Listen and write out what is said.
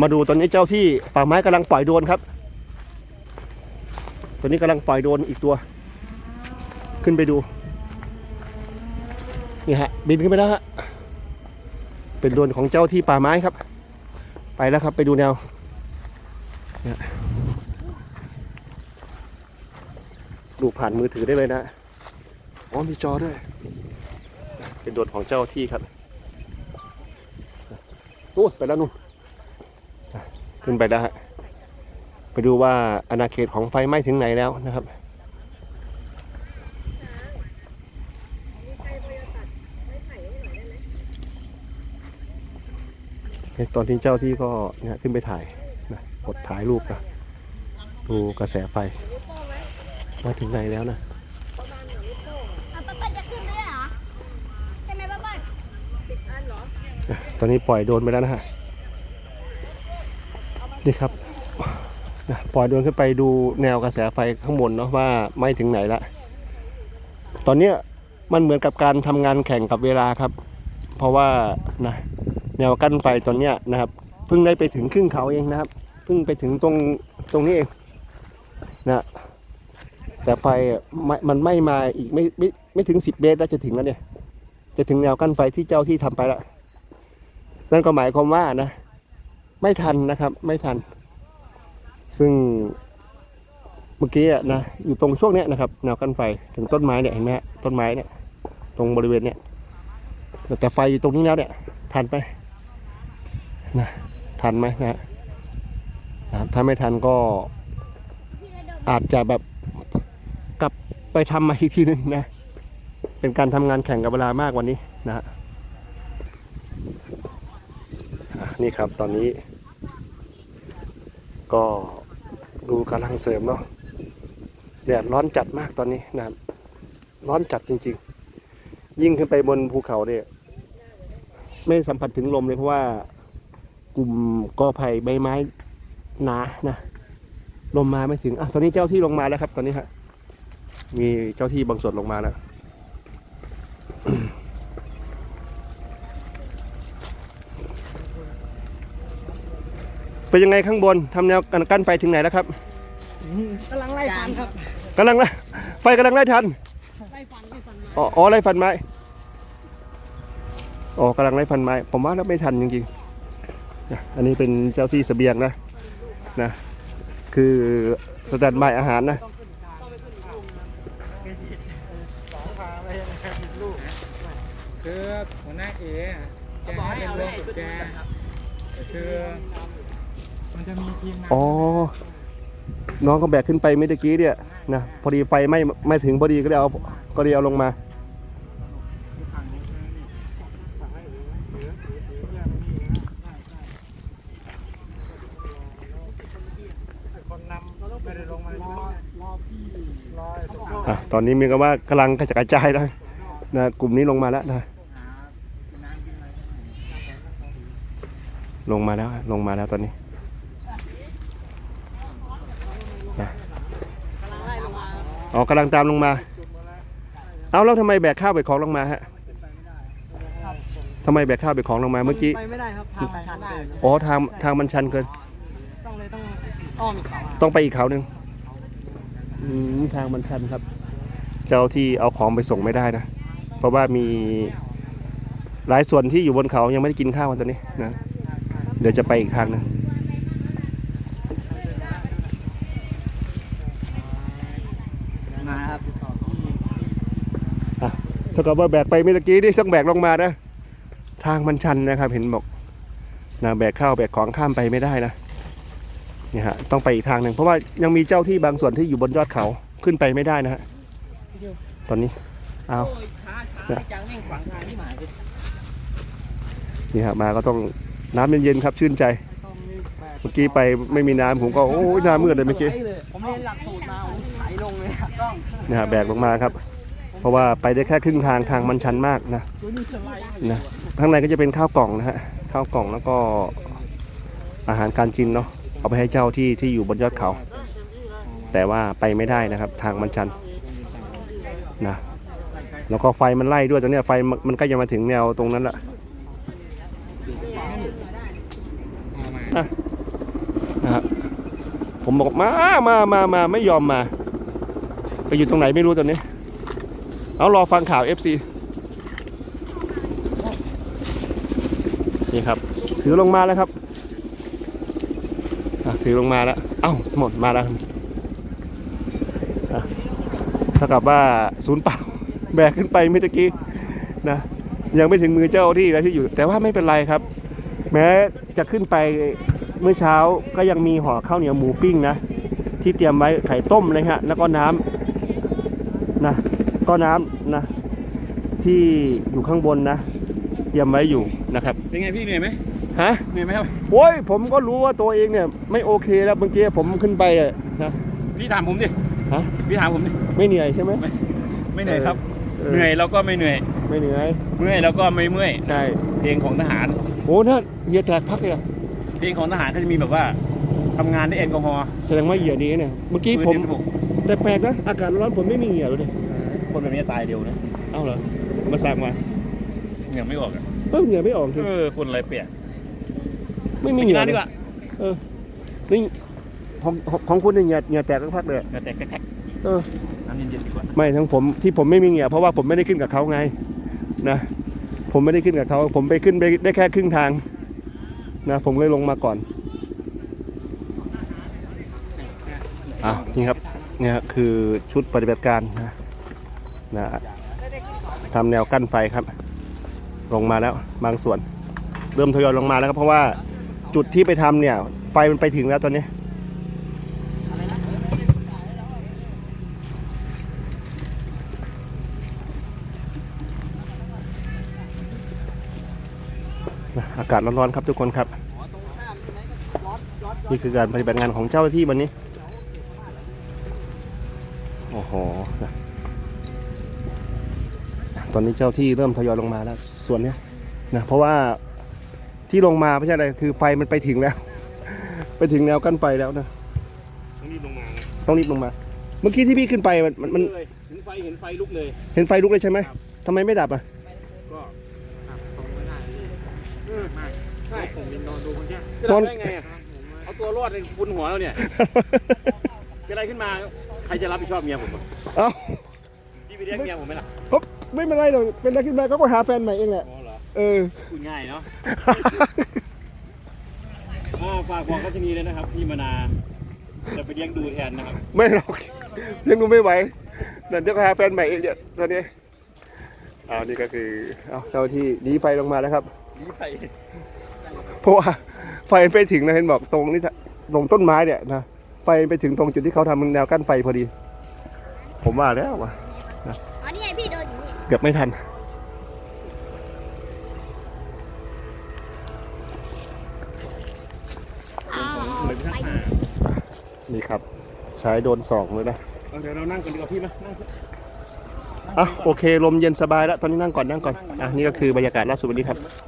มาดูตอนนี้เจ้าที่ป่าไม้กำลังปล่อยโดนครับ ตอนนี้กำลังปล่อยโดนอีกตัว ขึ้นไปดูนี่ฮะบินขึ้นไปแล้วฮะเป็นโดนของเจ้าที่ป่าไม้ครับ ไปแล้วครับไปดูแนวดูผ่านมือถือได้เลยนะอ๋อมีจอด้วย เป็นโดนของเจ้าที่ครับนู่นไปแล้วนู่น ขึ้นไปแล้วฮะไปดูว่าอาณาเขตของไฟไหม้ถึงไหนแล้วนะครับตอนที่เจ้าที่ก็เนี่ยขึ้นไปถ่ายนะกดถ่ายรูปนะดูกระแสไฟมาถึงไหนแล้วนะอะป้าเปิ้ลจะขึ้นด้วยเหรอใช่ไหมป้าเปิ้ลสิบอันเหรอตอนนี้ปล่อยโดรนไปแล้วนะฮะ นี่ครับปล่อยโดรนขึ้นไปดูแนวกระแสไฟข้างบนเนาะว่าไม่ถึงไหนละตอนเนี้ยมันเหมือนกับการทำงานแข่งกับเวลาครับ เพราะว่านะแนวกั้นไฟตอนเนี้ยนะครับเพิ่งได้ไปถึงครึ่งเขาเองนะครับเพิ่งไปถึงตรงตรงนี้เองนะแต่ไฟไม่มันไม่มาอีกไม่ไม่ไม่ถึงสิบเมตรแล้วจะถึงแล้วเนี่ย จะถึงแนวกั้นไฟที่เจ้าที่ทำไปแล้วนั่นก็หมายความว่านะ ไม่ทันนะครับ ไม่ทัน ซึ่งเมื่อกี้อะนะอยู่ตรงช่วงเนี้ยนะครับแนวกั้นไฟถึงต้นไม้เนี่ยเห็นไหมฮะต้นไม้เนี่ยตรงบริเวณเนี้ยแต่ไฟอยู่ตรงนี้แล้วเนี่ยทันไปนะทันไหมนะนะถ้าไม่ทันก็อาจจะแบบกลับไปทำมาอีกทีนึงนะ เป็นการทำงานแข่งกับเวลามากกว่านี้นะฮะนี่ครับตอนนี้ ก็ดูกำลังเสริมเนาะแดดร้อนจัดมากตอนนี้นะครับ ร้อนจัดจริงๆ ยิ่งขึ้นไปบนภูเขาเนี่ยไม่สัมผัสถึงลมเลยเพราะว่า กลุ่มกอไผ่ใบไม้หนานะลมมาไม่ถึงอะตอนนี้เจ้าที่ลงมาแล้วครับ ตอนนี้ฮะมีเจ้าที่บางส่วนลงมาแล้ว เป็นยังไงข้างบนทำแนวกันกั้นไฟถึงไหนแล้วครับกำลังไล่ฟันครับกำลังไล่ไฟกำลังไล่ทันไล่ฟันไล่ฟันมาอ๋ออ๋อไล่ฟันไม้อ๋อกำลังไล่ฟันไม้ ผมว่าแล้วไม่ทันจริงๆนะอันนี้เป็นเจ้าที่เสบียงนะนะคือสแตนบายอาหารนะคือหัวหน้าเอ๋อะแกให้เป็นรวมกับแกคือ มันจะมีทีมงานอ๋อ น้องก็แบกขึ้นไปเมื่อกี้เนี่ยนะพอดีไฟไม่ไม่ถึงพอดีก็เลยเอาก็เลยเอาลงมาคนนำไม่ได้ลงมารอรอพี่รอตอะ ตอนนี้มีก็ว่ากำลังกระจายกระจายแล้วนะกลุ่มนี้ลงมาแล้วนะ หาน้ำกินอะไรลงมาแล้ว ลงมาแล้วตอนนี้ กำลังไล่ลงมา อ๋อกำลังตามลงมา เอาแล้วทำไมแบกข้าวแบกของลงมาฮะทำไมแบกข้าวแบกของลงมาเมื่อกี้ ไปไม่ได้ครับทางมันชันเกินอ๋อทางทางมันชันเกิน ต้องเลยต้องอ้อมอีกเขาอะต้องไปอีกเขาหนึ่งอืมทางมันชันครับ เจ้าที่เอาของไปส่งไม่ได้นะ เพราะว่ามีหลายส่วนที่อยู่บนเขายังไม่ได้กินข้าวกันตอนนี้นะ เดี๋ยวจะไปอีกทางหนึง มาครับ เท่ากับว่าแบกไปเมื่อกี้นี่ต้องแบกลงมานะ ทางมันชันนะครับ เห็นบอกนะแบกข้าวแบกของข้ามไปไม่ได้นะนี่ฮะต้องไปอีกทางหนึ่งเพราะว่ายังมีเจ้าที่บางส่วนที่อยู่บนยอดเขาขึ้นไปไม่ได้นะฮะตอนนี้เอาโอ้ยช้าช้าจังแม่งขวางทางที่หมายเลยนี่ฮะมาก็ต้องน้ำเย็นๆครับชื่นใจต้องมีแบกเมื่อกี้ไปไม่มีน้ำผมก็โอ้ยน้ำมืดเลยเมื่อกี้ไหลเลยผมเรียนหลักสูตรมาผมไหลลงเลยอะต้องนะฮะแบกลงมาครับ เพราะว่าไปได้แค่ครึ่งทางทางมันชันมากนะนะข้างในก็จะเป็นข้าวกล่องนะฮะข้าวกล่องแล้วก็อาหารการกินเนาะเอาไปให้เจ้าที่ที่อยู่บนยอดเขา แต่ว่าไปไม่ได้นะครับ ทางมันชันนะแล้วก็ไฟมันไล่ด้วยตอนนี้ไฟมันมันใกล้จะมาถึงแนวตรงนั้นละเอามาอะนะฮะผมบอกมามามามาไม่ยอมมา ไปอยู่ตรงไหนไม่รู้ตอนนี้ เอารอฟังข่าว FC นี่ครับ ถือลงมาแล้วครับถือลงมาแล้ว เอ้า หมดมาแล้วครับอะเท่ากับว่าศูนย์เปล่าแบกขึ้นไปเมื่อกี้นะยังไม่ถึงมือเจ้าที่แล้วที่อยู่ แต่ว่าไม่เป็นไรครับ แม้จะขึ้นไปเมื่อเช้าก็ยังมีห่อข้าวเหนียวหมูปิ้งนะ ที่เตรียมไว้ไข่ต้มเลยฮะแล้วก็น้ำนะ ก็น้ำนะที่อยู่ข้างบนนะ เตรียมไว้อยู่นะครับ เป็นไงพี่เหนื่อยไหมฮะเหนื่อยไหมครับโอ้ยผมก็รู้ว่าตัวเองเนี่ยไม่โอเคแล้วเมื่อกี้ผมขึ้นไปอะนะพี่ถามผมดิฮะพี่ถามผมดิไม่เหนื่อยใช่ไหมไม่เหนื่อยครับเออเหนื่อยเราก็ไม่เหนื่อย ไม่เหนื่อยเมื่อยเราก็ไม่เมื่อยใช่เพลงของทหารโอ้น่าเหยียดแตกพักเลยอะเพลงของทหารเขาจะมีแบบว่าทำงานด้วยแอลกอฮอล์แสดงว่าเหยียดนี้เนี่ยเมื่อกี้ผมปืนในจกแต่แปลกนะอากาศร้อนผมไม่มีเหงื่อเลย คนแบบนี้ตายเร็วนะเอ้าเหรอ มาสั่งมาเหงื่อไม่ออกอะเอ้ยเหงื่อไม่ออกจริงเออคนอะไรเปียกไม่มีกิเหนงื่อน้ำดีเลกยว่านี่ของของของคุณเนี่ยเหงื่อเหงื่อแตกก็พักเลยเหงื่อแตกแท็กเออน้ำเย็นๆดีกว่าไม่ทั้งผมที่ผมไม่มีเหงื่อเพราะว่าผมไม่ได้ขึ้นกับเขาไงนะผมไม่ได้ขึ้นกับเขาผมไปขึ้นไปได้แค่ครึ่งทางนะผมเลยลงมาก่อนอะนี่ครับเนี่ยคือชุดปฏิบัติการนะ นะทำแนวกั้นไฟครับ ลงมาแล้วบางส่วน เริ่มทยอยลงมาแล้วครับเพราะว่าจุดที่ไปทำเนี่ย ไฟมันไปถึงแล้วตอนนี้อากาศร้อนๆครับทุกคนครับ นี่คือการปฏิบัติงานของเจ้าหน้าที่วันนี้ ตอนนี้เจ้าที่เริ่มทยอยลงมาแล้ว ส่วนเนี้ยนะเพราะว่าที่ลงมาไม่ใช่อะไรคือไฟมันไปถึงแล้ว ไปถึงแนวกั้นไฟแล้วนะต้องรีบลงมาต้องรีบลงมา เมื่อกี้ที่พี่ขึ้นไปมันมันมันเลยถึงไฟเห็นไฟลุกเลย เห็นไฟลุกเลยใช่ไหมทำไมไม่ดับอะก็ใช่ผมยังนอนดูคนเนี้ยนอนได้ไงอะเอาตัวรอดในฟุนหัวแล้วเนี่ยเป็นอะไรขึ้นมา ใครจะรับผิดชอบเมียผมอะเอ้าพี่ไปเรียกเมียผมไหมล่ะก็ ไม่เป็นไรหรอกเป็นอะไรขึ้นมาเขาก็หาแฟนใหม่เองแหละ อ๋อเหรอเออ พูดง่ายเนาะอ่าฝากบอกกัชนีเลยนะครับพี่มานาจะไปเลี้ยงดูแทนนะครับไม่หรอกยังดูไม่ไหวเดี๋ยวจะหาแฟนใหม่เองเนี่ยตอนนี้เอานี่ก็คือเอาเจ้าที่หนีไฟลงมาแล้วครับ นี่ไปเพราะว่าไฟไปถึงนะเห็นบอกตรงนี้ตรงต้นไม้เนี่ยนะไฟไปถึงตรงจุดที่เขาทำแนวกั้นไฟพอดี ผมว่าแล้วว่ะ อ๋อนี่ไงพี่โดนอยู่นี่ เกือบไม่ทันอ้าวไปดูนี่ครับ ใช้โดนสองเลยนะเอาเดี๋ยวเรานั่งกันดีกว่าพี่มานั่งอะโอเค ลมเย็นสบายแล้ว ตอนนี้นั่งก่อนนั่งก่อน อะ นี่ก็คือบรรยากาศล่าสุดวันนี้ครับ